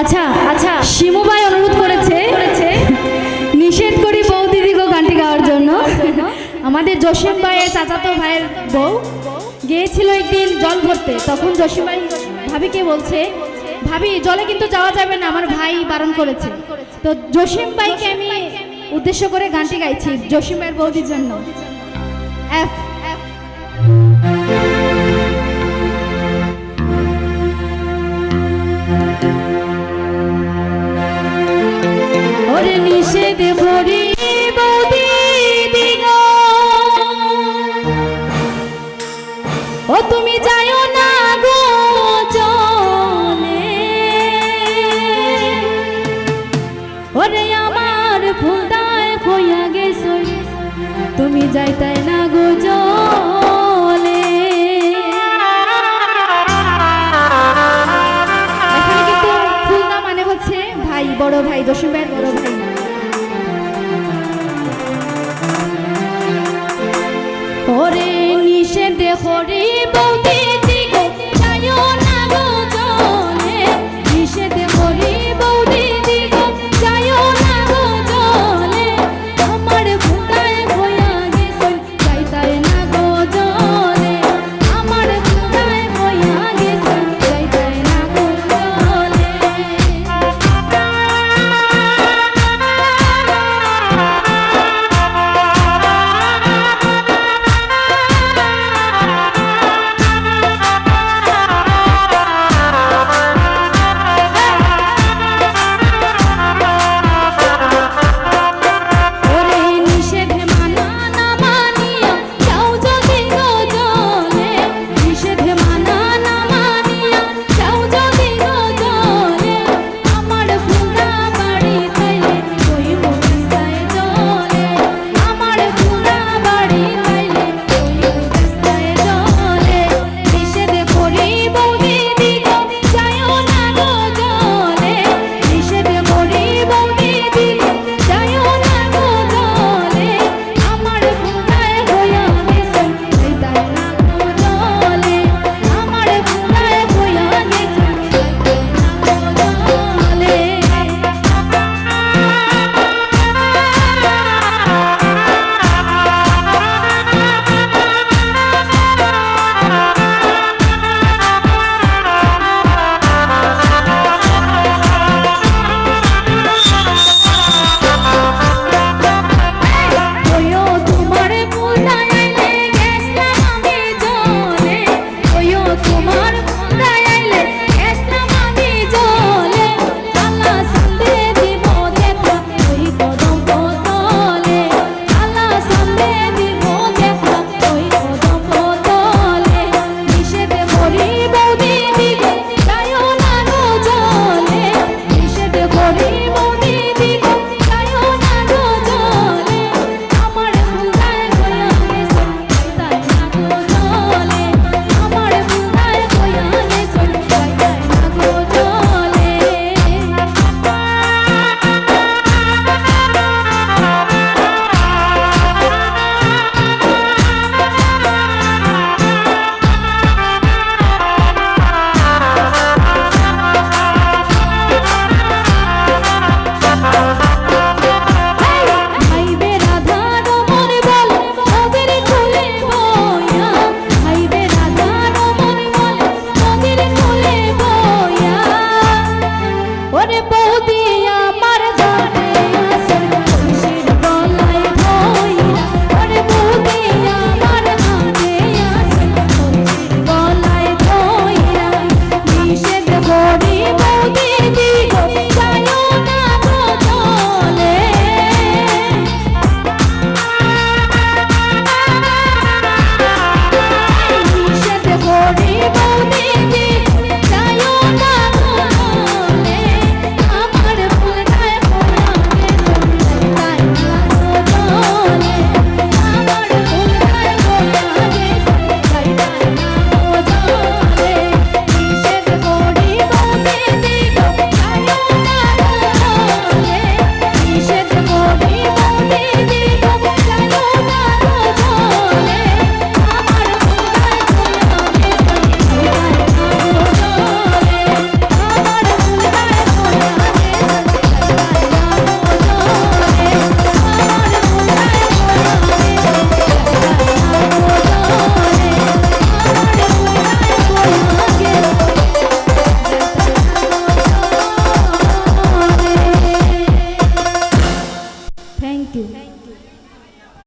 আচ্ছা আচ্ছা শিমু ভাই অনুরোধ করেছে। নিষেধ করি বৌদিদিগো গানটি গাওয়ার জন্য। আমাদের জসিম ভাইয়ের চাচাতো ভাইয়ের বউ গিয়েছিল একদিন জল ভরতে তখন জসিম ভাই ভাবিকে বলছে ভাবি, জলে কিন্তু যাওয়া যাবে না, আমার ভাই বারণ করেছে। তো জসিম ভাইকে আমি উদ্দেশ্য করে গানটি গাইছি, জসিম ভাইয়ের বৌদির জন্য। ও তুমি যাইও না। ভাই বড় ভাই দশম ভাইয়ের বড় ভাই। ওরে নিষেধ হরি বৌদি 你不